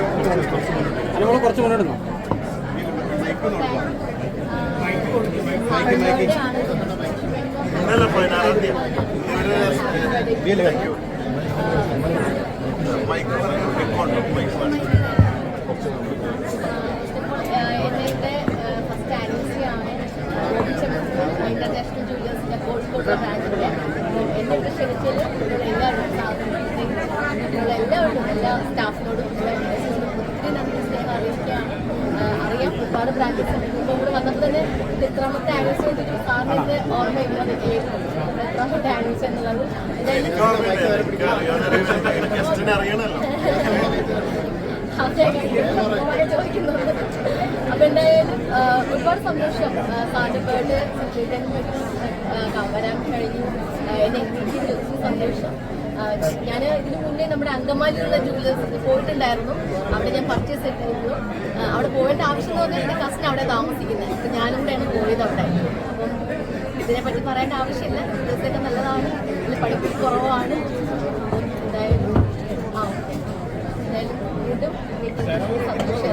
അനുമോൾ കുറച്ച് മുന്നോട്ട് എന്നിട്ട് ഫസ്റ്റ് ആനിവേഴ്സറി ആണ് ഇന്റർനാഷണൽ ജൂനിയേഴ്സിന്റെ കോഴിക്കോട് ബ്രാഞ്ചിന്റെ എന്നിട്ട് ക്ഷണിച്ചതിൽ എല്ലാവരും എല്ലാവരും എല്ലാ സ്റ്റാഫ് ഒരുപാട് ബ്രാൻഡ്സ് ഉണ്ട്. ഇപ്പോൾ ഇവിടെ വന്നപ്പോൾ തന്നെ ഇത്രാമത്തെ ആനിവേഴ്സ് കൊണ്ടിട്ട് ചോദിച്ചു ഓർമ്മ എനിക്ക് എത്രാമത്തെ ആനിവേഴ്സറി എന്നുള്ളത് ചോദിക്കുന്നുണ്ട് അപ്പൊ എന്തായാലും ഒരുപാട് സന്തോഷം സാറിന്റെ പറ്റി ആ, വരാൻ കഴിഞ്ഞു. എന്നെ സന്തോഷം. ഞാൻ ഇതിനു മുന്നേ നമ്മുടെ അങ്കമാലിയിലുള്ള ജുവലേഴ്സ് പോയിട്ടുണ്ടായിരുന്നു. അവിടെ ഞാൻ പർച്ചേസ് ചെയ്തിരുന്നു. അവിടെ പോയിട്ട് ആവശ്യം എന്ന് പറഞ്ഞാൽ എന്റെ കസിൻ അവിടെ താമസിക്കുന്നത് അപ്പം ഞാനും കൂടെയാണ് പോയത് അവിടെ. അപ്പം ഇതിനെ പറ്റി പറയേണ്ട ആവശ്യമില്ല. ജുവലേഴ്സൊക്കെ നല്ലതാണ്. ഇതിൽ പഠിപ്പിച്ച് കുറവാണ്. എന്തായാലും ആ ഓക്കെ. എന്തായാലും വീണ്ടും സന്തോഷം.